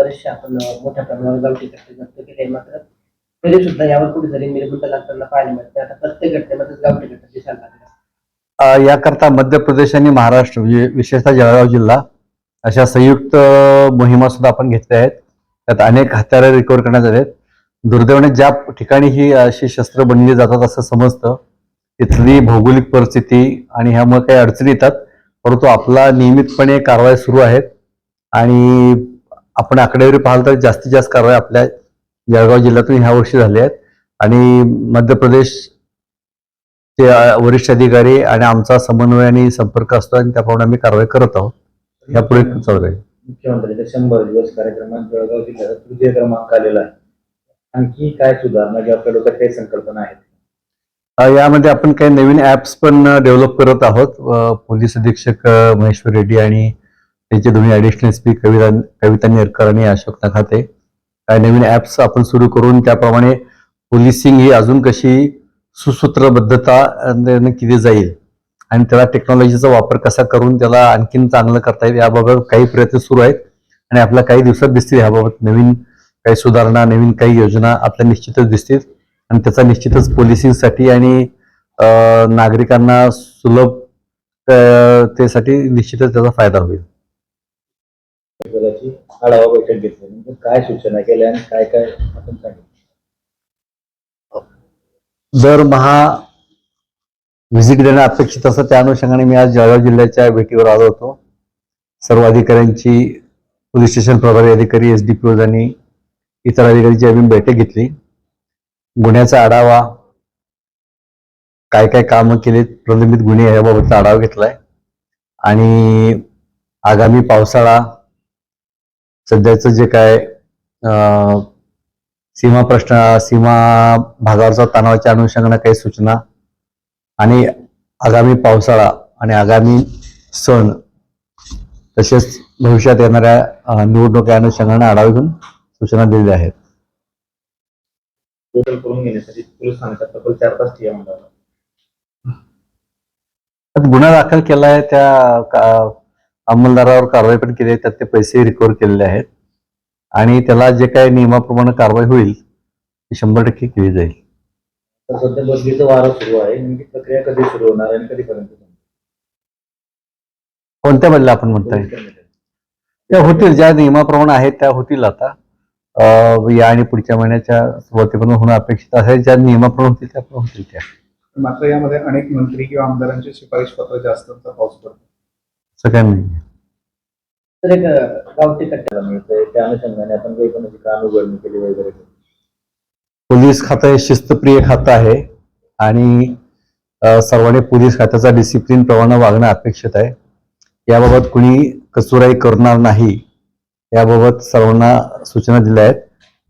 बरेचसे आपण मोठ्या प्रमाणावर गावठी घटना जप्त केले मात्र तरी सुद्धा यावर कुठेतरी निर्बंध लागताना पाहायला मिळते आता प्रत्येक घटनेमध्ये गावठी घटना दिसायला लागले. याकरता मध्य प्रदेश आणि महाराष्ट्र म्हणजे विशेषतः जळगाव जिल्हा अशा संयुक्त मोहिमा सुद्धा आपण घेतल्या आहेत. त्यात अनेक हत्यारे रिकवर करण्यात आले आहेत दुर्दैवाने ज्या ठिकाणी ही अशी शस्त्र बनली जातात असं समजतं तिथली भौगोलिक परिस्थिती आणि ह्यामुळे काही अडचणी येतात. परंतु आपला नियमितपणे कारवाई सुरू आहेत. आणि आपण आकडेवारी पाहाल तर जास्तीत जास्त कारवाई आपल्या जळगाव जिल्ह्यातून ह्या वर्षी झाल्या आहेत. आणि मध्य प्रदेश ते अ, वरिष्ठ अधिकारी आणि आमचा समन्वय आणि संपर्क असतो आणि त्याप्रमाणे आम्ही कारवाई करत आहोत. यापुढे चालू आहे मुख्यमंत्र्यांच्या शंभर दिवस कार्यक्रमात जळगाव जिल्ह्याचा तृतीय क्रमांक आलेला आहे. आणखी काय सुधारणा किंवा आपल्या डोक्यात काही संकल्पना आहेत? यामध्ये आपण काही नवीन ऍप्स पण डेव्हलप करत आहोत. पोलीस अधीक्षक महेश्वर रेड्डी आणि त्यांचे दोन्ही additional S P Kavita Kavita Nerkar आणि अशोक नखाते काही नवीन ॲप्स आपण सुरू करून त्याप्रमाणे पोलिसिंग ही अजून कशी सुसूत्रबद्धता केली जाईल आणि त्याला टेक्नॉलॉजीचा वापर कसा करून त्याला आणखीन चांगलं करता येईल याबाबत काही प्रयत्न सुरू आहेत. आणि आपल्या काही दिवसात दिसतील याबाबत नवीन काही सुधारणा नवीन काही योजना आपल्या निश्चितच दिसतील. आणि त्याचा निश्चितच पोलिसिंगसाठी आणि नागरिकांना सुलभ त्यासाठी निश्चितच त्याचा फायदा होईल. त्याची आढावा बैठक घेतली. म्हणजे काय सूचना केल्या आणि काय काय आपण सांगितलं? दरमहा व्हिजिट देणं अपेक्षित असतं त्या अनुषंगाने मी आज जळगाव जिल्ह्याच्या भेटीवर आलो होतो. सर्व अधिकाऱ्यांची पोलीस स्टेशन प्रभारी अधिकारी एस डी पी आणि इतर अधिकाऱ्यांची आम्ही बैठक घेतली. गुन्ह्याचा आढावा काय काय कामं केलीत प्रलंबित गुन्हे याबाबतचा आढावा घेतलाय. आणि आगामी पावसाळा सध्याचं जे काय सीमा प्रश्न सीमा भागावरचा तणावाच्या अनुषंगाने काही सूचना आणि आगामी पावसाळा आणि आगामी सण तसेच भविष्यात येणाऱ्या निवडणुका अनुषंगाने आढावा घेऊन सूचना दिलेल्या आहेत. गुन्हा दाखल केला आहे त्या अंमलदारावर कारवाई पण केली आहे त्यात ते पैसे रिकवर केलेले आहेत. आणि त्याला जे काही नियमाप्रमाणे कारवाई होईल ती शंभर टक्के केली जाईल. तर सध्या बदलीचं वारं सुरू आहे. नेमकी प्रक्रिया कधी सुरू होणार आणि कधीपर्यंत कोणत्या बदल्या आपण म्हणताय? त्या होतील ज्या नियमाप्रमाणे आहेत त्या होतील आता. या आणि पुढच्या महिन्याच्या सुरुवातीपर्यंत होणं अपेक्षित आहे. ज्या नियमाप्रमाणे होतील त्या पण होतील त्या. मात्र यामध्ये अनेक मंत्री किंवा आमदारांचे शिफारस पत्र जास्तचा पाऊस पडतो. सगळ्यांना नाही तर एक गावठी मिळतंय त्या अनुषंगाने आपण काही काम उघडणी केली वगैरे. पोलीस खातं हे शिस्तप्रिय खातं आहे आणि सर्वांनी पोलीस खात्याचा डिसिप्लिन प्रमाणे वागणं अपेक्षित आहे. याबाबत कुणी कसुराई करणार नाही याबाबत सर्वांना सूचना दिल्या आहेत.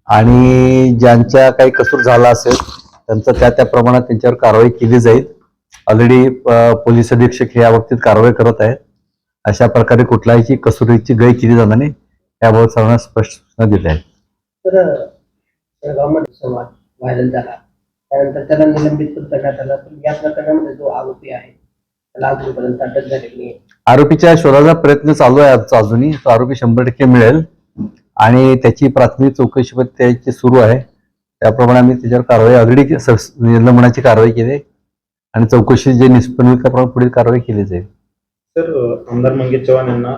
आणि ज्यांच्या काही कसूर झाला असेल त्यांचं त्या त्या प्रमाणात त्यांच्यावर कारवाई केली जाईल. ऑलरेडी पोलीस अधीक्षक हे या बाबतीत कारवाई करत आहेत. अशा प्रकारे कुठल्याही कसुरीची गय केली जाणार नाही याबाबत सर्वांना स्पष्ट सूचना दिल्या आहेत. तर संवाद व्हायरल झाला त्यानंतर त्याला निलंबित पण करण्यात आलं पण या प्रकरणामध्ये जो आरोपी आहे त्याला अजूनपर्यंत अटक झालेली नाही. आरोपीच्या शोधाचा प्रयत्न चालू आहे आमचा अजूनही तो आरोपी शंभर टक्के मिळेल. आणि त्याची प्राथमिक चौकशी पण त्याची सुरू आहे. त्याप्रमाणे आम्ही त्याच्यावर कारवाई ऑलरेडी निलंबनाची कारवाई केली. आणि चौकशी जे निष्पन्न होईल त्याप्रमाणे पुढील कारवाई केली जाईल. सर आमदार मंगेश चव्हाण यांना